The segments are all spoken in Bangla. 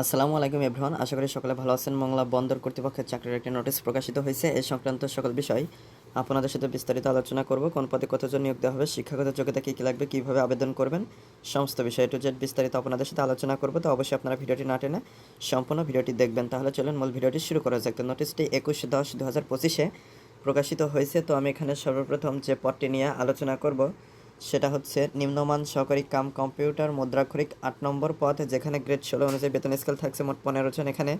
আসসালামু আলাইকুম এভরিওয়ান আশা করি সকলে ভালো আছেন। মংলা বন্দর কর্তৃপক্ষের চাকরির একটি নোটিশ প্রকাশিত হয়েছে। এই সংক্রান্ত সকল বিষয় আপনাদের সাথে বিস্তারিত আলোচনা করব। কোন পদে কতজন নিয়োগ দেওয়া হবে, শিক্ষাগত যোগ্যতা কী কী লাগবে, কীভাবে আবেদন করবেন, সমস্ত বিষয় টু জেড বিস্তারিত আপনাদের সাথে আলোচনা করব। তো অবশ্যই আপনারা ভিডিওটি না টেনে সম্পূর্ণ ভিডিওটি দেখবেন। তাহলে চলুন মূল ভিডিওটি শুরু করা যাক। তো নোটিশটি একুশ দশ দু হাজার পঁচিশে প্রকাশিত হয়েছে। তো আমি এখানে সর্বপ্রথম যে পদটি নিয়ে আলোচনা করব সেটা হচ্ছে নিম্নমান সহকারী কাম কম্পিউটার মুদ্রাক্ষরিক আট নম্বর পদ, যেখানে গ্রেড ষোলো অনুযায়ী বেতন স্কেল থাকছে মোট পনেরো জন। এখানে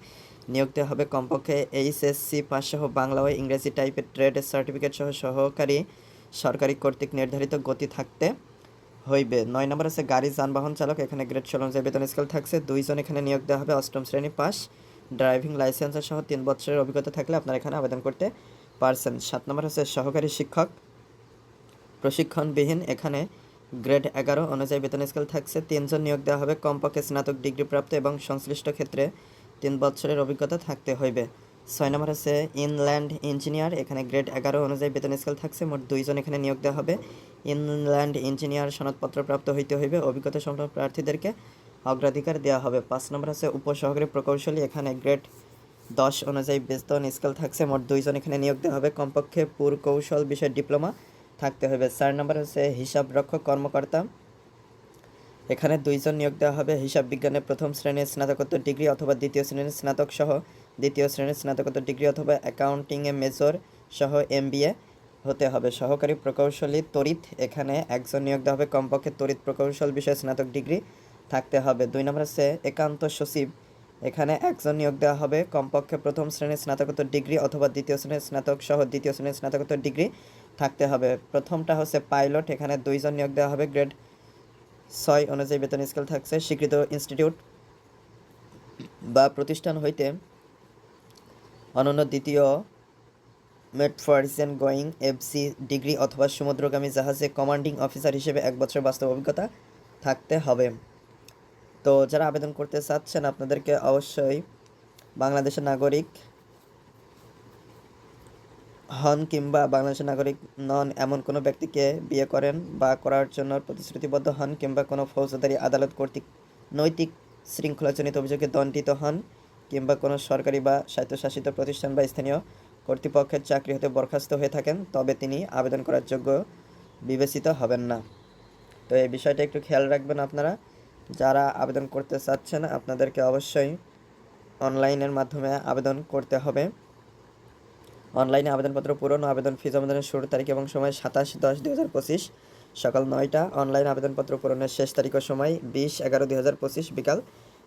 নিয়োগ দেওয়া হবে কমপক্ষে এইচএসসি পাস সহ বাংলা ও ইংরেজি টাইপের ট্রেড সার্টিফিকেট সহ সহকারী সরকারি কর্তৃক নির্ধারিত গতি থাকতে হইবে। নয় নম্বর আছে গাড়ি যানবাহন চালক, এখানে গ্রেড ষোলো অনুযায়ী বেতন স্কেল থাকছে। দুইজন এখানে নিয়োগ দেওয়া হবে অষ্টম শ্রেণি পাস। ড্রাইভিং লাইসেন্স সহ তিন বছরের অভিজ্ঞতা থাকলে আপনারা এখানে আবেদন করতে পারছেন। সাত নম্বর হচ্ছে সহকারী শিক্ষক প্রশিক্ষণবিহীন। এখানে গ্রেড এগারো অনুযায়ী বেতন স্কেল থাকছে। তিনজন নিয়োগ দেওয়া হবে। কমপক্ষে স্নাতক ডিগ্রি প্রাপ্ত এবং সংশ্লিষ্ট ক্ষেত্রে তিন বছরের অভিজ্ঞতা থাকতে হইবে। ছয় নম্বর আছে ইনল্যান্ড ইঞ্জিনিয়ার। এখানে গ্রেড এগারো অনুযায়ী বেতন স্কেল থাকছে। মোট দুইজন এখানে নিয়োগ দেওয়া হবে। ইনল্যান্ড ইঞ্জিনিয়ার সনদপত্র প্রাপ্ত হইতে হইবে। অভিজ্ঞতা সম্পন্ন প্রার্থীদেরকে অগ্রাধিকার দেওয়া হবে। পাঁচ নম্বর আছে উপসহকারী প্রকৌশলী। এখানে গ্রেড দশ অনুযায়ী বেতন স্কেল থাকছে। মোট দুইজন এখানে নিয়োগ দেওয়া হবে। কমপক্ষে পুর কৌশল বিষয় ডিপ্লোমা থাকতে হবে। চার নম্বর হচ্ছে হিসাব রক্ষক কর্মকর্তা। এখানে দুইজন নিয়োগ দেওয়া হবে, হিসাব বিজ্ঞানে প্রথম শ্রেণির স্নাতকোত্তর ডিগ্রি অথবা দ্বিতীয় শ্রেণির স্নাতক সহ। দ্বিতীয় শ্রেণির স্নাতকোত্তর ডিগ্রি অথবা অ্যাকাউন্টিংয়ে মেজর সহ এমবিএ হতে হবে। সহকারী প্রকৌশলী তড়িৎ, এখানে একজন নিয়োগ দেওয়া হবে। কমপক্ষে তড়িৎ প্রকৌশল বিষয়ে স্নাতক ডিগ্রি থাকতে হবে। দুই নম্বর হচ্ছে একান্ত সচিব, এখানে একজন নিয়োগ দেওয়া হবে। কমপক্ষে প্রথম শ্রেণির স্নাতকোত্তর ডিগ্রি অথবা দ্বিতীয় শ্রেণির স্নাতক সহ দ্বিতীয় শ্রেণির স্নাতকোত্তর ডিগ্রি থাকতে হবে। প্রথমটা হচ্ছে পাইলট, এখানে দুইজন নিয়োগ দেওয়া হবে। গ্রেড ছয় অনুযায়ী বেতন স্কেল থাকছে, স্বীকৃত ইনস্টিটিউট বা প্রতিষ্ঠান হইতে অনন্য দ্বিতীয় মেটফার্সেন গোয়িং এফসি ডিগ্রি অথবা সমুদ্রগামী জাহাজে কমান্ডিং অফিসার হিসেবে এক বছর বাস্তব অভিজ্ঞতা থাকতে হবে। তো যারা আবেদন করতে চাচ্ছেন, আপনাদেরকে অবশ্যই বাংলাদেশের নাগরিক হন কিংবা বাংলাদেশের নাগরিক নন এমন কোনো ব্যক্তিকে বিয়ে করেন বা করার জন্য প্রতিশ্রুতিবদ্ধ হন কিংবা কোনো ফৌজদারি আদালত কর্তৃক নৈতিক শৃঙ্খলাজনিত অভিযোগে দণ্ডিত হন কিংবা কোনো সরকারি বা স্বায়ত্তশাসিত প্রতিষ্ঠান বা স্থানীয় কর্তৃপক্ষের চাকরি হতে বরখাস্ত হয়ে থাকেন, তবে তিনি আবেদন করার যোগ্য বিবেচিত হবেন না। তো এই বিষয়টা একটু খেয়াল রাখবেন আপনারা। যারা আবেদন করতে চাচ্ছেন, আপনাদেরকে অবশ্যই অনলাইনের মাধ্যমে আবেদন করতে হবে। অনলাইনে আবেদনপত্র পূরণ ও আবেদন ফি জমাদানের শুরুর তারিখ এবং সময় সাতাশ দশ দুই হাজার পঁচিশ। সকাল নয়টা, অনলাইন আবেদনপত্র পূরণের শেষ তারিখ ও সময় বিশ এগারো দুই হাজার পঁচিশ বিকাল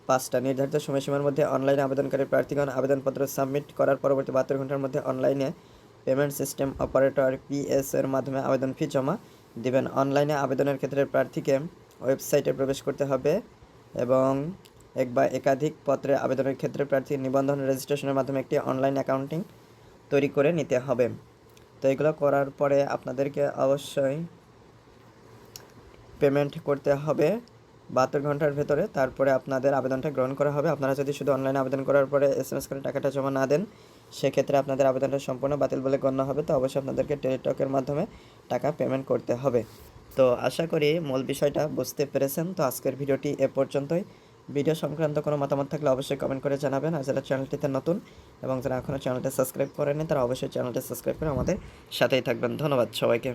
পাঁচটা। নির্ধারিত সময়সীমার মধ্যে অনলাইনে আবেদনকারী প্রার্থীগণ আবেদনপত্র সাবমিট করার পরবর্তী বাহাত্তর ঘণ্টার মধ্যে অনলাইনে পেমেন্ট সিস্টেম অপারেটর পিএস এর মাধ্যমে আবেদন ফি জমা দিবেন। অনলাইনে আবেদনের ক্ষেত্রে প্রার্থীকে ওয়েবসাইটে প্রবেশ করতে হবে এবং এক বা একাধিক পত্রে আবেদনের ক্ষেত্রে প্রার্থী নিবন্ধন রেজিস্ট্রেশনের মাধ্যমে একটি অনলাইন অ্যাকাউন্টিং তৈরি করে নিতে হবে। তো এগুলো করার পরে আপনাদেরকে অবশ্যই পেমেন্ট করতে হবে বাহাত্তর ঘণ্টার ভেতরে। তারপরে আপনাদের আবেদনটা গ্রহণ করা হবে। আপনারা যদি শুধু অনলাইনে আবেদন করার পরে এস এম এস করে টাকাটা জমা না দেন, সেক্ষেত্রে আপনাদের আবেদনটা সম্পূর্ণ বাতিল বলে গণ্য হবে। তো অবশ্যই আপনাদেরকে টেলিটকের মাধ্যমে টাকা পেমেন্ট করতে হবে। তো আশা করি মূল বিষয়টা বুঝতে পেরেছেন। তো আজকের ভিডিওটি এ পর্যন্তই। ভিডিও সংক্রান্ত কোনো মতামত থাকলে অবশ্যই কমেন্ট করে জানাবেন। আর যারা চ্যানেলটিতে নতুন এবং যারা এখনও চ্যানেলটা সাবস্ক্রাইব করেনি তারা অবশ্যই চ্যানেলটা সাবস্ক্রাইব করে আমাদের সাথেই থাকবেন। ধন্যবাদ সবাইকে।